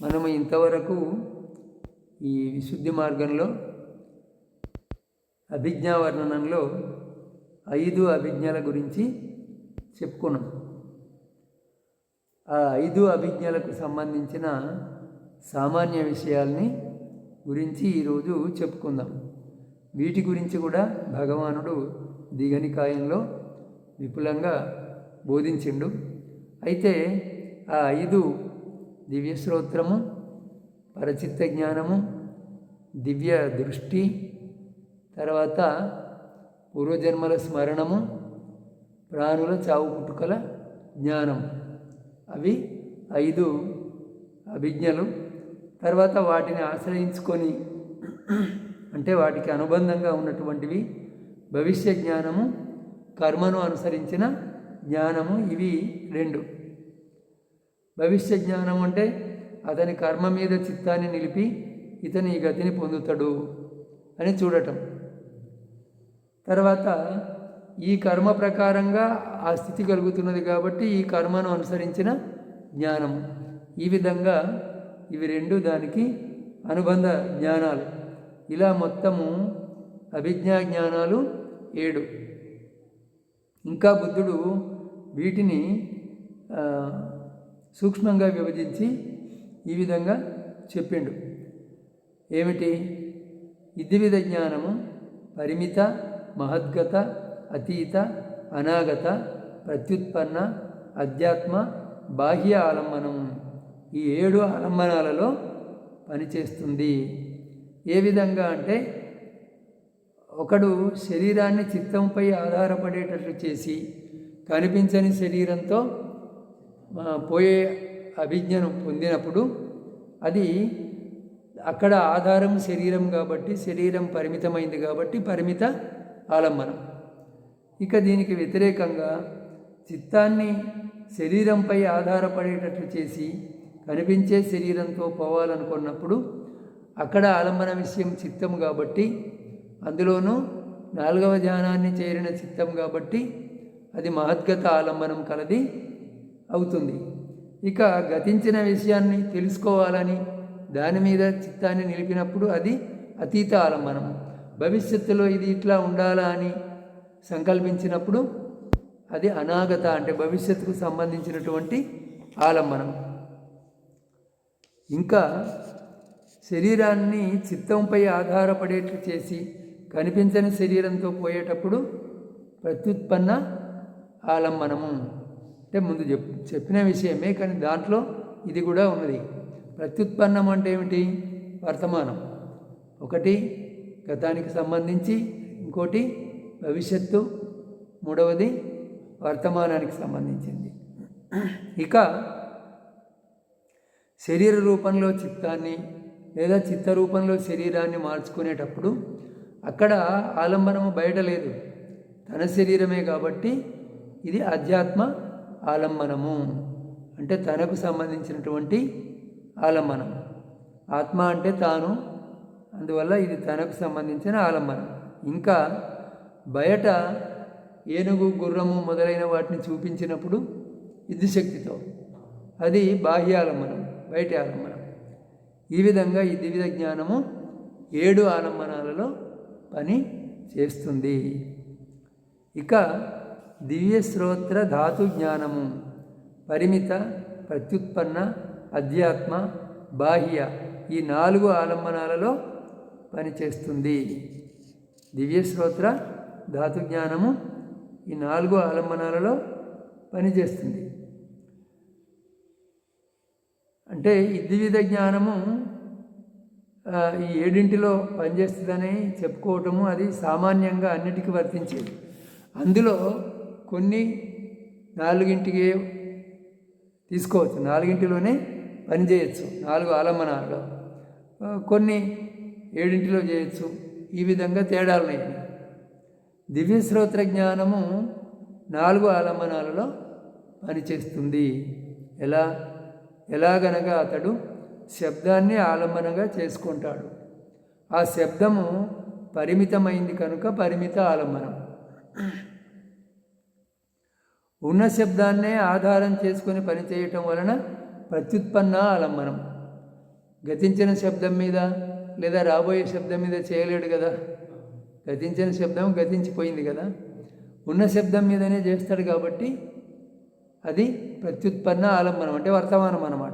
మనము ఇంతవరకు ఈ విశుద్ధి మార్గంలో అభిజ్ఞా వర్ణనంలో ఐదు అభిజ్ఞల గురించి చెప్పుకున్నాం. ఆ ఐదు అభిజ్ఞలకు సంబంధించిన సామాన్య విషయాల్ని గురించి ఈరోజు చెప్పుకుందాం. వీటి గురించి కూడా భగవానుడు దిగనికాయంలో విపులంగా బోధించిండు. అయితే ఆ ఐదు దివ్య శ్రోత్రము పరచిత్త జ్ఞానము దివ్య దృష్టి తర్వాత పూర్వజన్మల స్మరణము ప్రాణుల చావు పుట్టుకల జ్ఞానం. అవి ఐదు అభిజ్ఞలు. తర్వాత వాటిని ఆశ్రయించుకొని అంటే వాటికి అనుబంధంగా ఉన్నటువంటివి భవిష్య జ్ఞానము కర్మను అనుసరించిన జ్ఞానము ఇవి రెండు. భవిష్య జ్ఞానం అంటే అతని కర్మ మీద చిత్తాన్ని నిలిపి ఇతని ఈ గతిని పొందుతాడు అని చూడటం. తర్వాత ఈ కర్మ ప్రకారంగా ఆ స్థితి కలుగుతున్నది కాబట్టి ఈ కర్మను అనుసరించిన జ్ఞానం. ఈ విధంగా ఇవి రెండు దానికి అనుబంధ జ్ఞానాలు. ఇలా మొత్తము అభిజ్ఞా జ్ఞానాలు ఏడు. ఇంకా బుద్ధుడు వీటిని సూక్ష్మంగా విభజించి ఈ విధంగా చెప్పిండు. ఏమిటి? ఇద్విధ జ్ఞానము పరిమిత మహద్గత అతీత అనాగత ప్రత్యుత్పన్న అధ్యాత్మ బాహ్య ఆలంబనం ఈ ఏడు ఆలంబనాలలో పనిచేస్తుంది. ఏ విధంగా అంటే ఒకడు శరీరాన్ని చిత్తంపై ఆధారపడేటట్లు చేసి కనిపించని శరీరంతో పోయే అభిజ్ఞను పొందినప్పుడు అది అక్కడ ఆధారం శరీరం కాబట్టి శరీరం పరిమితమైంది కాబట్టి పరిమిత ఆలంబనం. ఇక దీనికి వ్యతిరేకంగా చిత్తాన్ని శరీరంపై ఆధారపడేటట్లు చేసి కనిపించే శరీరంతో పోవాలనుకున్నప్పుడు అక్కడ ఆలంబన విషయం చిత్తం కాబట్టి అందులోనూ నాలుగవ ధ్యానాన్ని చేరిన చిత్తం కాబట్టి అది మహద్గత ఆలంబనం కలది. అవుతుంది. ఇక గతించిన విషయాన్ని తెలుసుకోవాలని దాని మీద చిత్తాన్ని నిలిపినప్పుడు అది అతీత ఆలంబనం. భవిష్యత్తులో ఇది ఇట్లా ఉండాలా అని సంకల్పించినప్పుడు అది అనాగత అంటే భవిష్యత్తుకు సంబంధించినటువంటి ఆలంబనం. ఇంకా శరీరాన్ని చిత్తంపై ఆధారపడేట్లు చేసి కనిపించని శరీరంతో పోయేటప్పుడు ప్రత్యుత్పన్న ఆలంబనము. అంటే ముందు చెప్ చెప్పిన విషయమే కానీ దాంట్లో ఇది కూడా ఉన్నది. ప్రత్యుత్పన్నం అంటే ఏమిటి? వర్తమానం. ఒకటి గతానికి సంబంధించి ఇంకోటి భవిష్యత్తు. మూడవది వర్తమానానికి సంబంధించింది. ఇక శరీర రూపంలో చిత్తాన్ని లేదా చిత్త రూపంలో శరీరాన్ని మార్చుకునేటప్పుడు అక్కడ ఆలంబనము బయట లేదు. తన శరీరమే కాబట్టి ఇది అధ్యాత్మ ఆలంబనము అంటే తనకు సంబంధించినటువంటి ఆలంబనం. ఆత్మ అంటే తాను అందువల్ల ఇది తనకు సంబంధించిన ఆలంబనం. ఇంకా బయట ఏనుగు గుర్రము మొదలైన వాటిని చూపించినప్పుడు విద్యుశక్తితో అది బాహ్య ఆలంబనం బయట ఆలంబనం. ఈ విధంగా ఈ దివిధ జ్ఞానము ఏడు ఆలంబనాలలో పని చేస్తుంది. ఇక దివ్య శ్రోత్ర ధాతు జ్ఞానము పరిమిత ప్రత్యుత్పన్న అధ్యాత్మ బాహ్య ఈ నాలుగు ఆలంబనాలలో పనిచేస్తుంది. దివ్య శ్రోత్ర ధాతు జ్ఞానము ఈ నాలుగు ఆలంబనాలలో పనిచేస్తుంది. అంటే ఈ ద్విధ జ్ఞానము ఈ ఏడింటిలో పనిచేస్తుందని చెప్పుకోవటము అది సామాన్యంగా అన్నిటికీ వర్తించేది. అందులో కొన్ని నాలుగింటికి తీసుకోవచ్చు. నాలుగింటిలోనే పనిచేయచ్చు నాలుగు ఆలంబనాల్లో. కొన్ని ఏడింటిలో చేయొచ్చు. ఈ విధంగా తేడాలు ఉన్నాయి. దివ్య శ్రోత్ర జ్ఞానము నాలుగు ఆలంబనాలలో పనిచేస్తుంది ఎలా? ఎలాగనగా అతడు శబ్దాన్ని ఆలంబనగా చేసుకుంటాడు. ఆ శబ్దము పరిమితమైంది కనుక పరిమిత ఆలంబనం. ఉన్న శబ్దాన్నే ఆధారం చేసుకొని పనిచేయటం వలన ప్రత్యుత్పన్న ఆలంబనం. గతించిన శబ్దం మీద లేదా రాబోయే శబ్దం మీద చేయలేడు కదా. గతించిన శబ్దం గతించిపోయింది కదా. ఉన్న శబ్దం మీదనే చేస్తాడు కాబట్టి అది ప్రత్యుత్పన్న ఆలంబనం అంటే వర్తమానం అన్నమాట.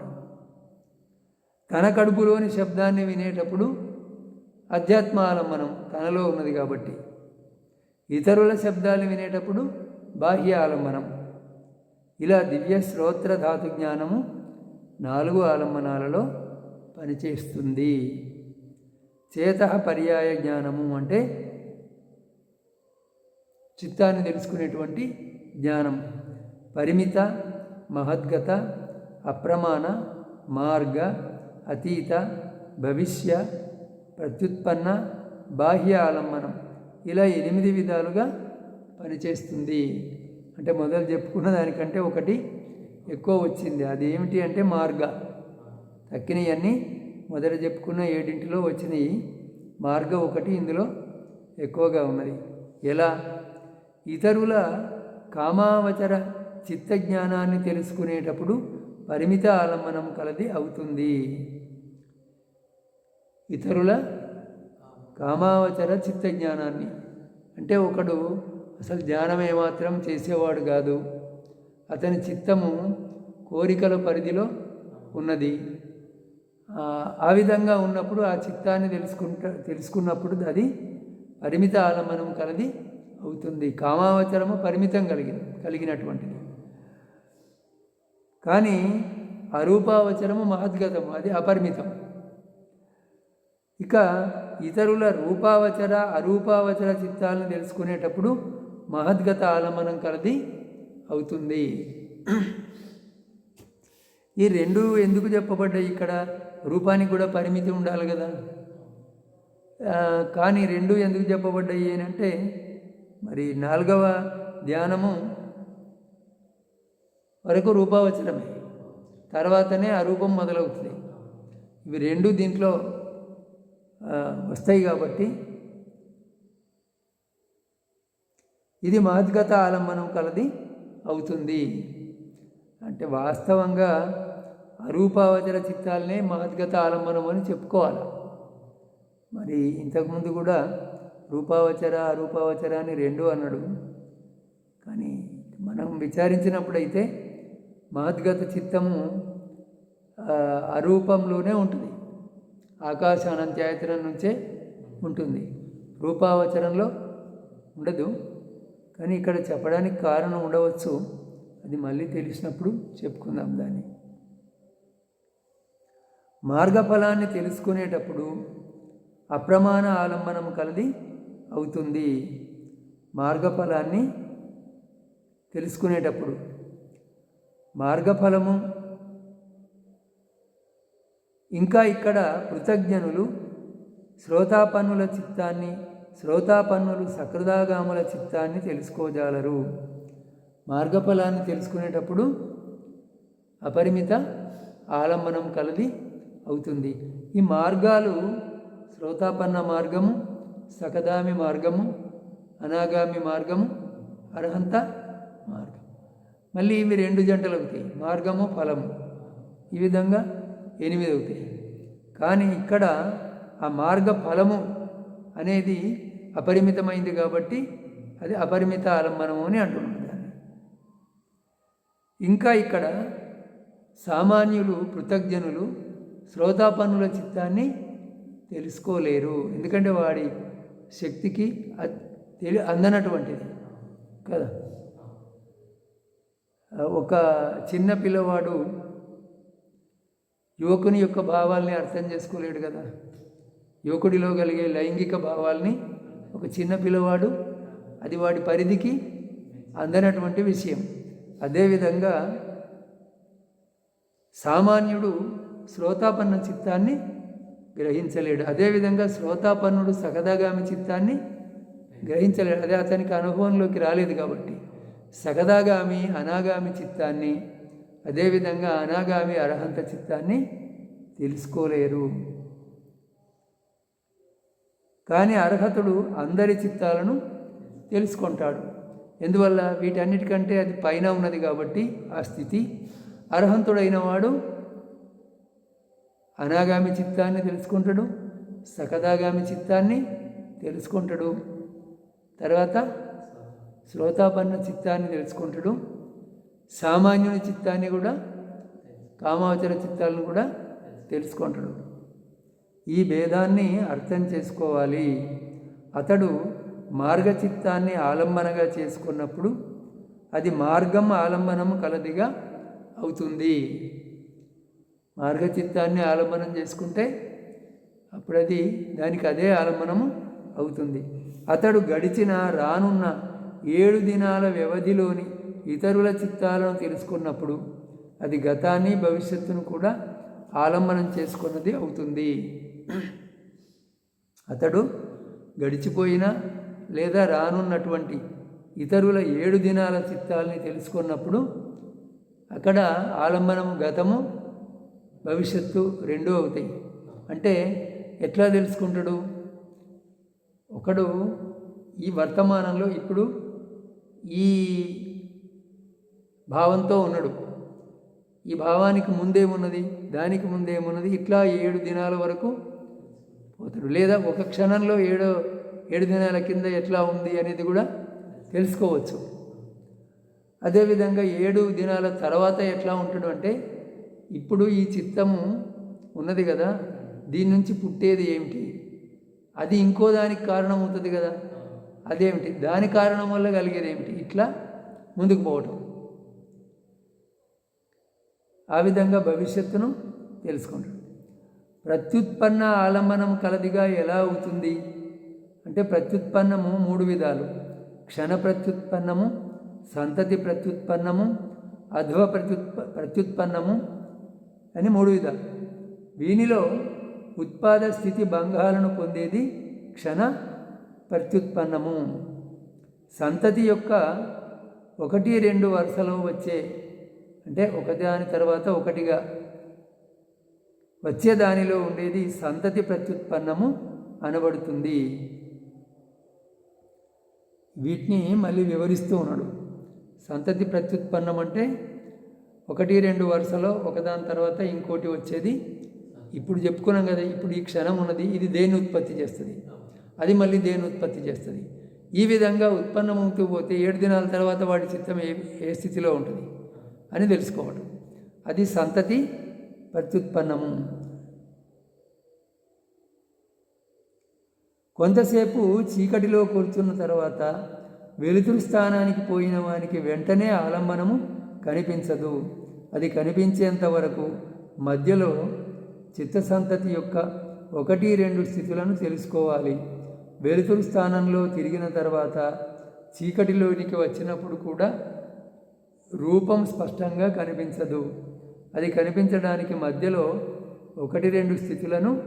తన కడుపులోని శబ్దాన్ని వినేటప్పుడు అధ్యాత్మ ఆలంబనం తనలో ఉన్నది కాబట్టి. ఇతరుల శబ్దాలు వినేటప్పుడు బాహ్య ఆలంబనం. ఇలా దివ్య శ్రోత్ర ధాతు జ్ఞానము నాలుగు ఆలంబనాలలో పనిచేస్తుంది. చేత పర్యాయ జ్ఞానము అంటే చిత్తాన్ని తెలుసుకునేటువంటి జ్ఞానం. పరిమిత మహద్గత అప్రమాణ మార్గ అతీత భవిష్య ప్రత్యుత్పన్న బాహ్య ఆలంబనం ఇలా ఎనిమిది విధాలుగా పనిచేస్తుంది. అంటే మొదలు చెప్పుకున్న దానికంటే ఒకటి ఎక్కువ వచ్చింది. అది ఏమిటి అంటే మార్గ. తక్కినవన్నీ మొదట చెప్పుకున్న ఏడింటిలో వచ్చినాయి. మార్గ ఒకటి ఇందులో ఎక్కువగా ఉన్నది. ఎలా? ఇతరుల కామావచర చిత్తజ్ఞానాన్ని తెలుసుకునేటప్పుడు పరిమిత ఆలంబనం కలది అవుతుంది. ఇతరుల కామావచర చిత్తజ్ఞానాన్ని. అంటే ఒకడు అసలు ధ్యానం ఏమాత్రం చేసేవాడు కాదు. అతని చిత్తము కోరికల పరిధిలో ఉన్నది. ఆ విధంగా ఉన్నప్పుడు ఆ చిత్తాన్ని తెలుసుకుంటా తెలుసుకున్నప్పుడు అది పరిమిత ఆలంబనం కలది అవుతుంది. కామావచరము పరిమితం కలిగిన కలిగినటువంటిది. కానీ అరూపావచరము మహద్గతము అది అపరిమితం. ఇక ఇతరుల రూపావచర అరూపావచర చిత్తాలను తెలుసుకునేటప్పుడు మహద్గత ఆలంబనం కలది అవుతుంది. ఈ రెండు ఎందుకు చెప్పబడ్డాయి ఇక్కడ? రూపానికి కూడా పరిమితి ఉండాలి కదా. కానీ రెండు ఎందుకు చెప్పబడ్డాయి అంటే మరి నాలుగవ ధ్యానము వరకు రూపావచనమే. తర్వాతనే ఆ రూపం మొదలవుతుంది. ఇవి రెండు దీంట్లో వస్తాయి కాబట్టి ఇది మహద్గత ఆలంబనం కలది అవుతుంది. అంటే వాస్తవంగా అరూపావచర చిత్తాలనే మహద్గత ఆలంబనం అని చెప్పుకోవాలి. మరి ఇంతకుముందు కూడా రూపావచర అరూపావచర అని రెండు అన్నాడు. కానీ మనం విచారించినప్పుడైతే మహద్గత చిత్తము అరూపంలోనే ఉంటుంది. ఆకాశ అనంత్యాయతనం నుంచే ఉంటుంది. రూపావచరంలో ఉండదు. కానీ ఇక్కడ చెప్పడానికి కారణం ఉండవచ్చు. అది మళ్ళీ తెలిసినప్పుడు చెప్పుకుందాం దాన్ని. మార్గఫలాన్ని తెలుసుకునేటప్పుడు అప్రమాణ ఆలంబనం కలది అవుతుంది. మార్గఫలాన్ని తెలుసుకునేటప్పుడు మార్గఫలము ఇంకా ఇక్కడ కృతజ్ఞనులు శ్రోతాపన్నుల చిత్తాన్ని శ్రోతాపన్నులు సకృదాగాముల చిత్తాన్ని తెలుసుకోజాలరు. మార్గఫలాన్ని తెలుసుకునేటప్పుడు అపరిమిత ఆలంబనం కలది అవుతుంది. ఈ మార్గాలు శ్రోతాపన్న మార్గము సకదామి మార్గము అనాగామి మార్గము అర్హంత మార్గం. మళ్ళీ ఇవి రెండు జంటలు అవుతాయి మార్గము ఫలము. ఈ విధంగా ఎనిమిది అవుతాయి. కానీ ఇక్కడ ఆ మార్గ ఫలము అనేది అపరిమితమైంది కాబట్టి అది అపరిమిత ఆలంబనము అని అంటున్నాం దాన్ని. ఇంకా ఇక్కడ సామాన్యులు కృతజ్ఞనులు శ్రోతాపన్నుల చిత్తాన్ని తెలుసుకోలేరు. ఎందుకంటే వాడి శక్తికి తెలి అందనటువంటిది కదా. ఒక చిన్న పిల్లవాడు యువకుని యొక్క భావాల్ని అర్థం చేసుకోలేడు కదా. యువకుడిలో కలిగే లైంగిక భావాల్ని ఒక చిన్న పిల్లవాడు అది వాడి పరిధికి అందనటువంటి విషయం. అదేవిధంగా సామాన్యుడు శ్రోతాపన్న చిత్తాన్ని గ్రహించలేడు. అదేవిధంగా శ్రోతాపన్నుడు సగదాగామి చిత్తాన్ని గ్రహించలేడు. అదే అతనికి అనుభవంలోకి రాలేదు కాబట్టి. సగదాగామి అనాగామి చిత్తాన్ని అదేవిధంగా అనాగామి అర్హంత చిత్తాన్ని తెలుసుకోలేరు. కానీ అర్హతుడు అందరి చిత్తాలను తెలుసుకుంటాడు. ఎందువల్ల? వీటన్నిటికంటే అది పైన ఉన్నది కాబట్టి ఆ స్థితి. అర్హంతుడైన వాడు అనాగామి చిత్తాన్ని తెలుసుకుంటాడు సకదాగామి చిత్తాన్ని తెలుసుకుంటాడు. తర్వాత శ్రోతాపన్న చిత్తాన్ని తెలుసుకుంటాడు. సామాన్యుని చిత్తాన్ని కూడా కామావచర చిత్తాలను కూడా తెలుసుకుంటాడు. ఈ భేదాన్ని అర్థం చేసుకోవాలి. అతడు మార్గచిత్తాన్ని ఆలంబనగా చేసుకున్నప్పుడు అది మార్గం ఆలంబనము కలదిగా అవుతుంది. మార్గచిత్తాన్ని ఆలంబనం చేసుకుంటే అప్పుడు అది దానికి అదే ఆలంబనము అవుతుంది. అతడు గడిచిన రానున్న ఏడు దినాల వ్యవధిలోని ఇతరుల చిత్తాలను తెలుసుకున్నప్పుడు అది గతాన్ని భవిష్యత్తును కూడా ఆలంబనం చేసుకున్నది అవుతుంది. అతడు గడిచిపోయిన లేదా రానున్నటువంటి ఇతరుల ఏడు దినాల చిత్తాల్ని తెలుసుకున్నప్పుడు అక్కడ ఆలంబనం గతము భవిష్యత్తు రెండూ అవుతాయి. అంటే ఎట్లా తెలుసుకుంటాడు? ఒకడు ఈ వర్తమానంలో ఇప్పుడు ఈ భావంతో ఉన్నాడు. ఈ భావానికి ముందేమున్నది? దానికి ముందేమున్నది? ఇట్లా ఏడు దినాల వరకు పోతాడు లేదా ఒక క్షణంలో ఏడో ఏడు దినాల కింద ఎట్లా ఉంది అనేది కూడా తెలుసుకోవచ్చు. అదేవిధంగా ఏడు దినాల తర్వాత ఎట్లా ఉంటాడు అంటే ఇప్పుడు ఈ చిత్తము ఉన్నది కదా దీని నుంచి పుట్టేది ఏమిటి? అది ఇంకో దానికి కారణం అవుతుంది కదా. అదేమిటి? దాని కారణం వల్ల కలిగేది ఏమిటి? ఇట్లా ముందుకు పోవటం. ఆ విధంగా భవిష్యత్తును తెలుసుకుంటాడు ప్రత్యుత్పన్న ఆలంబనం కలదిగా ఎలా అవుతుంది? అంటే ప్రత్యుత్పన్నము మూడు విధాలు. క్షణ ప్రత్యుత్పన్నము సంతతి ప్రత్యుత్పన్నము అధ్వ ప్రత్యుత్ప ప్రత్యుత్పన్నము అని మూడు విధాలు. వీనిలో ఉత్పాద స్థితి భంగాలను పొందేది క్షణ ప్రత్యుత్పన్నము. సంతతి యొక్క ఒకటి రెండు వరుసలో వచ్చే అంటే ఒకదాని తర్వాత ఒకటిగా వచ్చే దానిలో ఉండేది సంతతి ప్రత్యుత్పన్నము అనబడుతుంది. వీటిని మళ్ళీ వివరిస్తూ ఉన్నాడు. సంతతి ప్రత్యుత్పన్నం అంటే ఒకటి రెండు వరుసలో ఒకదాని తర్వాత ఇంకోటి వచ్చేది. ఇప్పుడు చెప్పుకున్నాం కదా ఇప్పుడు ఈ క్షణం ఉన్నది ఇది దేని ఉత్పత్తి చేస్తుంది? అది మళ్ళీ దేని ఉత్పత్తి చేస్తుంది? ఈ విధంగా ఉత్పన్నమవుతూ పోతే ఏడు దినాల తర్వాత వాడి చిత్తం ఏ ఏ స్థితిలో ఉంటుంది అని తెలుసుకోవడం అది సంతతి ప్రత్యుత్పన్నము. కొంతసేపు చీకటిలో కూర్చున్న తర్వాత వెలుతురు స్థానానికి పోయిన వానికి వెంటనే ఆలంబనము కనిపించదు. అది కనిపించేంత వరకు మధ్యలో చిత్తసంతతి యొక్క ఒకటి రెండు స్థితులను తెలుసుకోవాలి. వెలుతురు స్థానంలో తిరిగిన తర్వాత చీకటిలోనికి వచ్చినప్పుడు కూడా రూపం స్పష్టంగా కనిపించదు. అది కనిపించడానికి మధ్యలో ఒకటి రెండు స్థితులను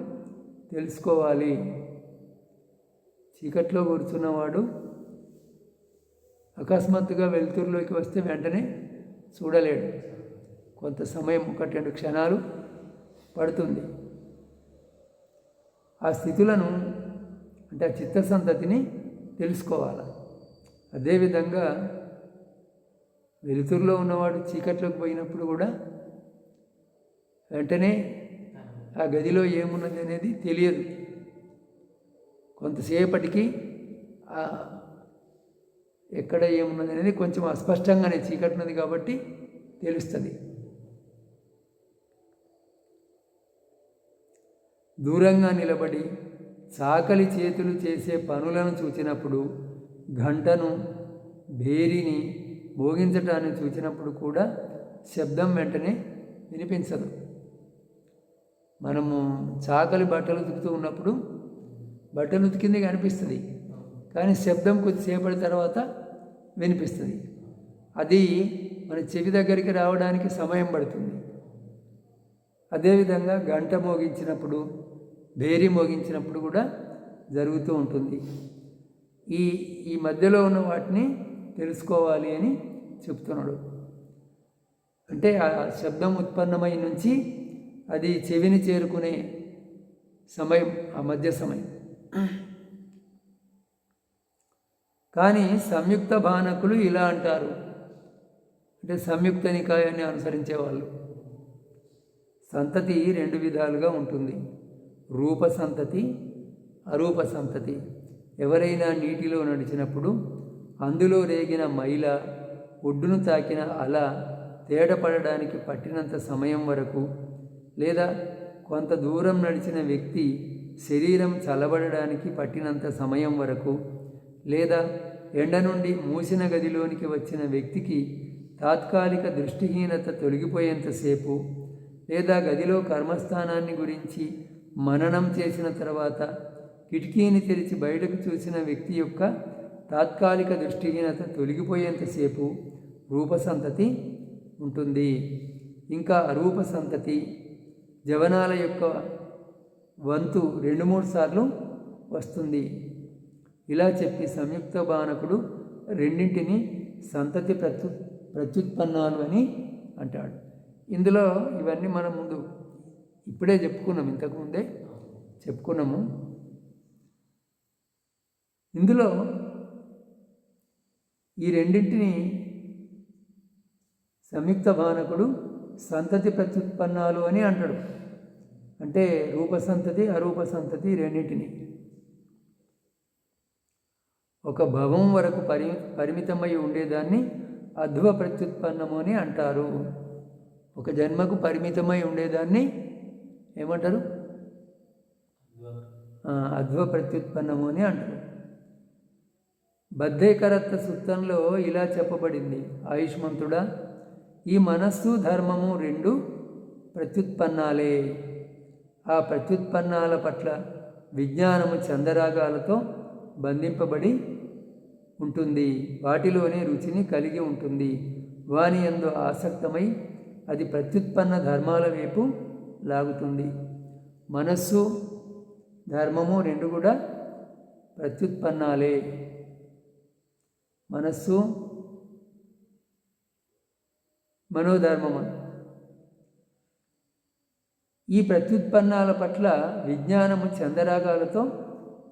తెలుసుకోవాలి. చీకట్లో కూర్చున్నవాడు అకస్మాత్తుగా వెలుతురులోకి వస్తే వెంటనే చూడలేడు. కొంత సమయం ఒకటి రెండు క్షణాలు పడుతుంది. ఆ స్థితులను అంటే ఆ చిత్తసంతతిని తెలుసుకోవాలి. అదేవిధంగా వెలుతురులో ఉన్నవాడు చీకట్లోకి పోయినప్పుడు కూడా వెంటనే ఆ గదిలో ఏమున్నది అనేది తెలియదు. కొంతసేపటికి ఎక్కడ ఏమున్నది అనేది కొంచెం అస్పష్టంగానే చీకటినది కాబట్టి తెలుస్తుంది. దూరంగా నిలబడి చాకలి చేతులు చేసే పనులను చూచినప్పుడు గంటను భేరిని భోగించటాన్ని చూచినప్పుడు కూడా శబ్దం వెంటనే వినిపించదు. మనము చాకలి బట్టలు ఉతుకుతూ ఉన్నప్పుడు బట్టలు ఉతికింది కనిపిస్తుంది కానీ శబ్దం కొద్దిసేపటి తర్వాత వినిపిస్తుంది. అది మన చెవి దగ్గరికి రావడానికి సమయం పడుతుంది. అదేవిధంగా గంట మోగించినప్పుడు భేరీ మోగించినప్పుడు కూడా జరుగుతూ ఉంటుంది. ఈ ఈ మధ్యలో ఉన్న వాటిని తెలుసుకోవాలి అని చెప్తున్నాడు. అంటే ఆ శబ్దం ఉత్పన్నమై నుంచి అది చెవిని చేరుకునే సమయం ఆ మధ్య సమయం. కానీ సంయుక్త బాణకులు ఇలా అంటారు. అంటే సంయుక్త నికాయాన్ని అనుసరించే వాళ్ళు సంతతి రెండు విధాలుగా ఉంటుంది. రూప సంతతి అరూప సంతతి. ఎవరైనా నీటిలో నడిచినప్పుడు అందులో రేగిన మైల ఒడ్డును తాకిన అల తేడపడడానికి పట్టినంత సమయం వరకు లేదా కొంత దూరం నడిచిన వ్యక్తి శరీరం చల్లబడడానికి పట్టినంత సమయం వరకు లేదా ఎండ నుండి మూసిన గదిలోనికి వచ్చిన వ్యక్తికి తాత్కాలిక దృష్టిహీనత తొలగిపోయేంతసేపు లేదా గదిలో కర్మస్థానాన్ని గురించి మననం చేసిన తర్వాత కిటికీని తెరిచి బయటకు చూసిన వ్యక్తి యొక్క తాత్కాలిక దృష్టిహీనత తొలగిపోయేంతసేపు రూపసంతతి ఉంటుంది. ఇంకా అరూప సంతతి జవనాల యొక్క వంతు రెండు మూడు సార్లు వస్తుంది. ఇలా చెప్పి సంయుక్త బాణకుడు రెండింటిని సంతతి ప్రత్యు ప్రత్యుత్పన్నాలు అని అంటాడు. ఇందులో ఇవన్నీ మనం ముందు ఇప్పుడే చెప్పుకున్నాం ఇంతకుముందే చెప్పుకున్నాము. ఇందులో ఈ రెండింటిని సంయుక్త బాణకుడు సంతతి ప్రత్యుత్పన్నాలు అని అంటాడు. అంటే రూపసంతతి అరూపసంతతి అరూప సంతతి రెండింటిని. ఒక భవం వరకు పరి పరిమితమై ఉండేదాన్ని అధ్వ ప్రత్యుత్పన్నము అని అంటారు. ఒక జన్మకు పరిమితమై ఉండేదాన్ని ఏమంటారు? అధ్వ ప్రత్యుత్పన్నము అని అంటారు. బద్ధేకరత్వ సూత్రంలో ఇలా చెప్పబడింది. ఆయుష్మంతుడా ఈ మనస్సు ధర్మము రెండు ప్రత్యుత్పన్నాలే. ఆ ప్రత్యుత్పన్నాల పట్ల విజ్ఞానము చందరాగాలతో బంధింపబడి ఉంటుంది. వాటిలోనే రుచిని కలిగి ఉంటుంది. వాని ఎందు ఆసక్తమై అది ప్రత్యుత్పన్న ధర్మాల వైపు లాగుతుంది. మనస్సు ధర్మము రెండు కూడా ప్రత్యుత్పన్నాలే. మనస్సు మనోధర్మము. ఈ ప్రత్యుత్పన్నాల పట్ల విజ్ఞానము చందరాగాలతో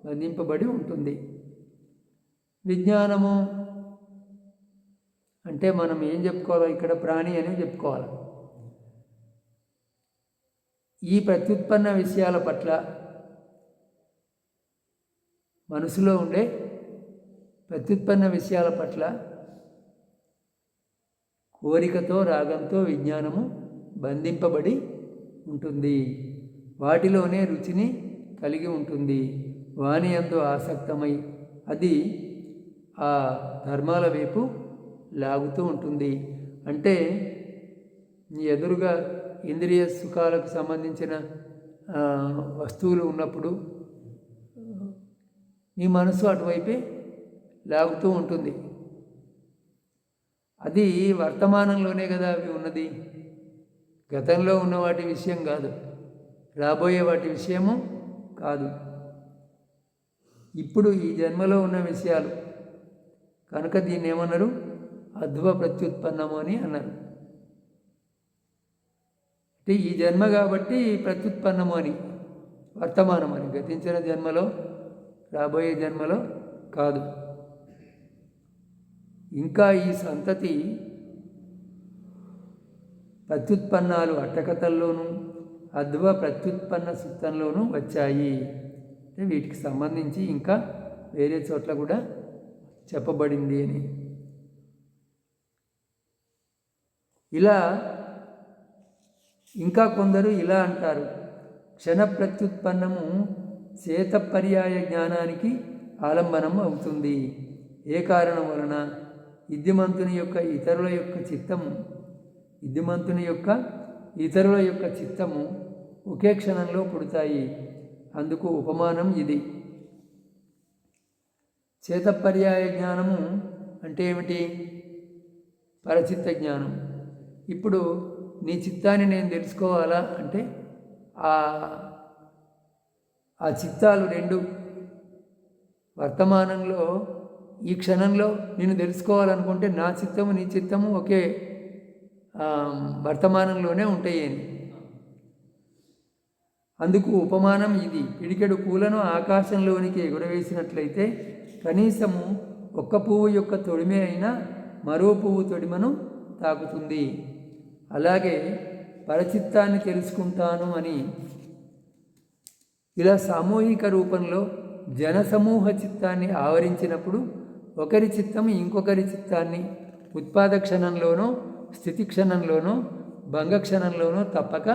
బంధింపబడి ఉంటుంది. విజ్ఞానము అంటే మనం ఏం చెప్పుకోవాలో? ఇక్కడ ప్రాణి అని చెప్పుకోవాలి. ఈ ప్రత్యుత్పన్న విషయాల పట్ల మనసులో ఉండే ప్రత్యుత్పన్న విషయాల పట్ల కోరికతో రాగంతో విజ్ఞానము బంధింపబడి ఉంటుంది. వాటిలోనే రుచిని కలిగి ఉంటుంది. వాణి అందు ఆసక్తమై అది ఆ ధర్మాల వైపు లాగుతూ ఉంటుంది. అంటే నీ ఎదురుగా ఇంద్రియ సుఖాలకు సంబంధించిన వస్తువులు ఉన్నప్పుడు నీ మనసు అటువైపే లాగుతూ ఉంటుంది. అది వర్తమానంలోనే కదా అవి ఉన్నది. గతంలో ఉన్న వాటి విషయం కాదు. రాబోయే వాటి విషయము కాదు. ఇప్పుడు ఈ జన్మలో ఉన్న విషయాలు. కనుక దీన్ని ఏమన్నారు? అధ్వ ప్రత్యుత్పన్నము అని అన్నారు. అంటే ఈ జన్మ కాబట్టి ప్రత్యుత్పన్నము అని వర్తమానం అని గతించిన జన్మలో రాబోయే జన్మలో కాదు. ఇంకా ఈ సంతతి ప్రత్యుత్పన్నాలు అట్టకథల్లోనూ అధ్వ ప్రత్యుత్పన్న సూత్రంలోనూ వచ్చాయి. అంటే వీటికి సంబంధించి ఇంకా వేరే చోట్ల కూడా చెప్పబడింది అని. ఇలా ఇంకా కొందరు ఇలా అంటారు. క్షణ ప్రత్యుత్పన్నము చేత పర్యాయ జ్ఞానానికి ఆలంబనం అవుతుంది. ఏ కారణం వలన? విద్యమంతుని యొక్క ఇతరుల యొక్క చిత్తము విద్యమంతుని యొక్క ఇతరుల యొక్క చిత్తము ఒకే క్షణంలో పుడతాయి. అందుకు ఉపమానం ఇది. చేతపర్యాయ జ్ఞానము అంటే ఏమిటి? పరచిత్త జ్ఞానం. ఇప్పుడు నీ చిత్తాన్ని నేను తెలుసుకోవాలా అంటే ఆ ఆ చిత్తాలు రెండు. వర్తమానంలో ఈ క్షణంలో నేను తెలుసుకోవాలనుకుంటే నా చిత్తము నీ చిత్తము ఒకే. వర్తమానంలోనే ఉంటాయి అందుకు ఉపమానం ఇది. పిడికెడు పూలను ఆకాశంలోనికి ఎగురవేసినట్లయితే కనీసము ఒక్క పువ్వు యొక్క తొడిమే అయినా మరో పువ్వు తొడిమను తాకుతుంది. అలాగే పరచిత్తాన్ని తెలుసుకుంటాను అని. ఇలా సామూహిక రూపంలో జనసమూహ చిత్తాన్ని ఆవరించినప్పుడు ఒకరి చిత్తం ఇంకొకరి చిత్తాన్ని ఉత్పాద క్షణంలోనూ స్థితి క్షణంలోనూ భంగక్షణంలోనూ తప్పక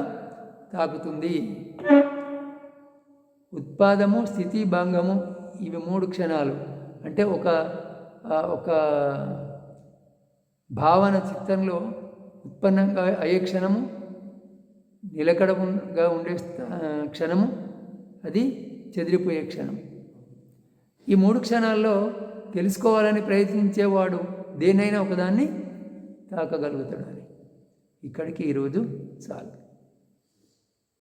తాకుతుంది. ఉత్పాదము స్థితి భంగము ఇవి మూడు క్షణాలు. అంటే ఒక ఒక భావన చిత్తంలో ఉత్పన్నంగా అయ్యే క్షణము నిలకడగా ఉండే క్షణము అది చెదిరిపోయే క్షణం. ఈ మూడు క్షణాల్లో తెలుసుకోవాలని ప్రయత్నించేవాడు దేనైనా ఒకదాన్ని తాకగలుగుతాడని ఇక్కడికి ఈరోజు చాలు